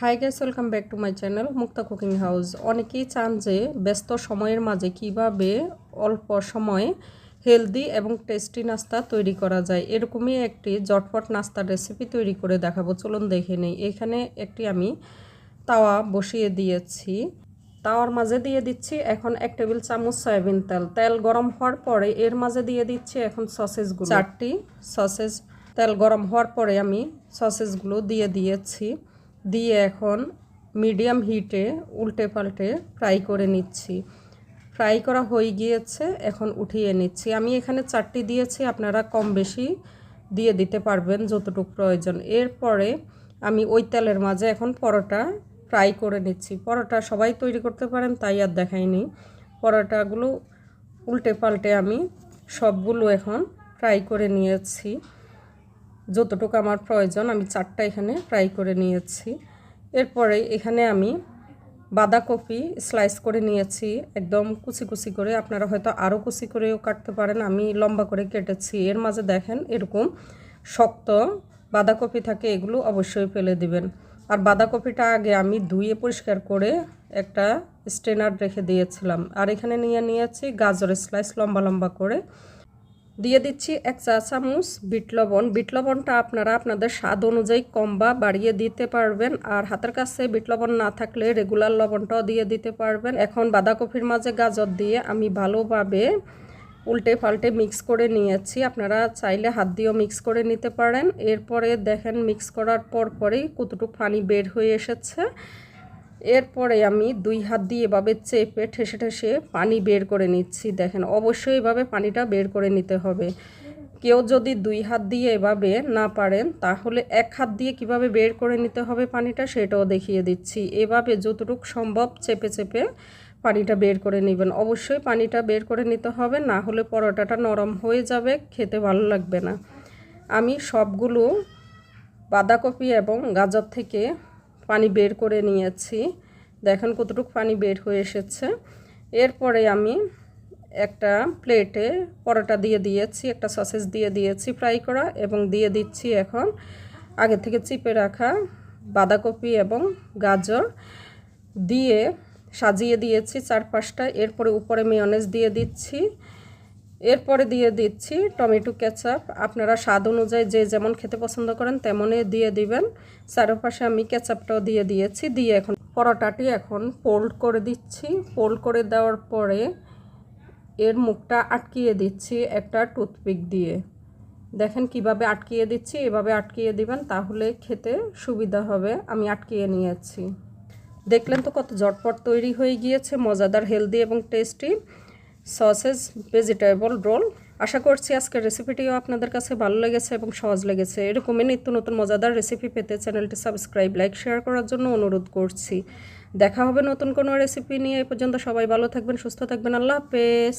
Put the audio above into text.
Hi guys welcome back to my channel Mukta cooking house অনেকেই চান যে ব্যস্ত সময়ের মাঝে কীভাবে অল্প সময়ে হেলদি এবং টেস্টি নাস্তা তৈরি করা যায়, এরকমই একটি জটপট নাস্তার রেসিপি তৈরি করে দেখাবো। চলুন দেখে নেই, এখানে একটি আমি তাওয়া বসিয়ে দিয়েছি। তাওয়ার মাঝে দিয়ে দিচ্ছি এখন এক টেবিল চামচ সয়াবিন তেল। তেল গরম হওয়ার পরে এর মাঝে দিয়ে দিচ্ছি এখন সসেসগুলো চারটি সসেস তেল গরম হওয়ার পরে আমি সসেসগুলো দিয়ে দিয়েছি। দিয়ে এখন মিডিয়াম হিটে উল্টে পাল্টে ফ্রাই করে নিচ্ছি। ফ্রাই করা হয়ে গিয়েছে, এখন উঠিয়ে নিচ্ছি। আমি এখানে চারটি দিয়েছি, আপনারা কম বেশি দিয়ে দিতে পারবেন যতটুকু প্রয়োজন। এরপরে আমি ওই তেলের মাঝে এখন পরোটা ফ্রাই করে নিচ্ছি। পরোটা সবাই তৈরি করতে পারেন, তাই আর দেখাইনি। পরোটাগুলো উল্টে পাল্টে আমি সবগুলো এখন ফ্রাই করে নিয়েছি। যতটুকু আমার প্রয়োজন, আমি চারটা এখানে ফ্রাই করে নিয়েছি। এরপরে এখানে আমি বাঁধাকপি স্লাইস করে নিয়েছি, একদম কুচি কুচি করে। আপনারা হয়তো আরও কুচি করেও কাটতে পারেন, আমি লম্বা করে কেটেছি। এর মাঝে দেখেন এরকম শক্ত বাঁধাকপি থাকে, এগুলো অবশ্যই ফেলে দিবেন। আর বাঁধাকপিটা আগে আমি ধুয়ে পরিষ্কার করে একটা স্টেনার রেখে দিয়েছিলাম। আর এখানে নিয়ে নিয়েছি গাজরের স্লাইস লম্বা লম্বা করে। দিয়ে দিচ্ছি এক চা চামচ বিট লবণ বিট লবণটা আপনারা আপনাদের স্বাদ অনুযায়ী কম বা বাড়িয়ে দিতে পারবেন। আর হাতের কাছে বিট লবণ না থাকলে রেগুলার লবণটাও দিয়ে দিতে পারবেন। এখন বাঁধাকপির মাঝে গাজর দিয়ে আমি ভালোভাবে উল্টে পাল্টে মিক্স করে নিয়েছি। আপনারা চাইলে হাত দিয়েও মিক্স করে নিতে পারেন। এরপরে দেখেন মিক্স করার পর পরেই কতটুকু পানি বের হয়ে এসেছে। এরপরে আমি দুই হাত দিয়ে এভাবে চেপে ঠেসে ঠেসে পানি বের করে নিচ্ছি, দেখেন। অবশ্যই এভাবে পানিটা বের করে নিতে হবে। কেউ যদি দুই হাত দিয়ে এভাবে না পারেন, তাহলে এক হাত দিয়ে কীভাবে বের করে নিতে হবে পানিটা সেটাও দেখিয়ে দিচ্ছি। এভাবে যতটুকু সম্ভব চেপে চেপে পানিটা বের করে নেবেন। অবশ্যই পানিটা বের করে নিতে হবে, না হলে পরোটাটা নরম হয়ে যাবে, খেতে ভালো লাগবে না। আমি সবগুলো বাঁধাকপি এবং গাজর থেকে পানি বের করে নিয়েছি। দেখেন কতটুকু পানি বের হয়ে এসেছে। এরপরে আমি একটা প্লেটে পরোটা দিয়ে দিয়েছি, একটা সসেস দিয়ে দিয়েছি ফ্রাই করা এবং দিয়ে দিচ্ছি এখন আগে থেকে চিপে রাখা বাঁধাকপি এবং গাজর। দিয়ে সাজিয়ে দিয়েছি চার পাঁচটা এরপরে উপরে মেয়নেজ দিয়ে দিচ্ছি। এরপরে দিয়ে দিচ্ছি টমেটো কেচাপ। আপনারা স্বাদ অনুযায়ী যে যেমন খেতে পছন্দ করেন তেমনই দিয়ে দিবেন। চারপাশে আমি কেচাপটাও দিয়ে দিয়েছি। দিয়ে এখন পরোটাটি এখন ফোল্ড করে দিচ্ছি। ফোল্ড করে দেওয়ার পরে এর মুখটা আটকিয়ে দিচ্ছি একটা টুথপিক দিয়ে। দেখেন কীভাবে আটকিয়ে দিচ্ছি, এভাবে আটকিয়ে দিবেন তাহলে খেতে সুবিধা হবে। আমি আটকিয়ে নিয়েছি। দেখলেন তো কত ঝটপট তৈরি হয়ে গিয়েছে, মজাদার হেলদি এবং টেস্টি সসেজ ভেজিটেবল রোল আশা করছি আজকের রেসিপিটিও আপনাদের কাছে ভালো লেগেছে এবং সহজ লেগেছে। এরকমই নিত্য নতুন মজাদার রেসিপি পেতে চ্যানেলটি সাবস্ক্রাইব লাইক শেয়ার করার জন্য অনুরোধ করছি। দেখা হবে নতুন কোনো রেসিপি নিয়ে। এ পর্যন্ত সবাই ভালো থাকবেন, সুস্থ থাকবেন। আল্লাহ হাফেজ।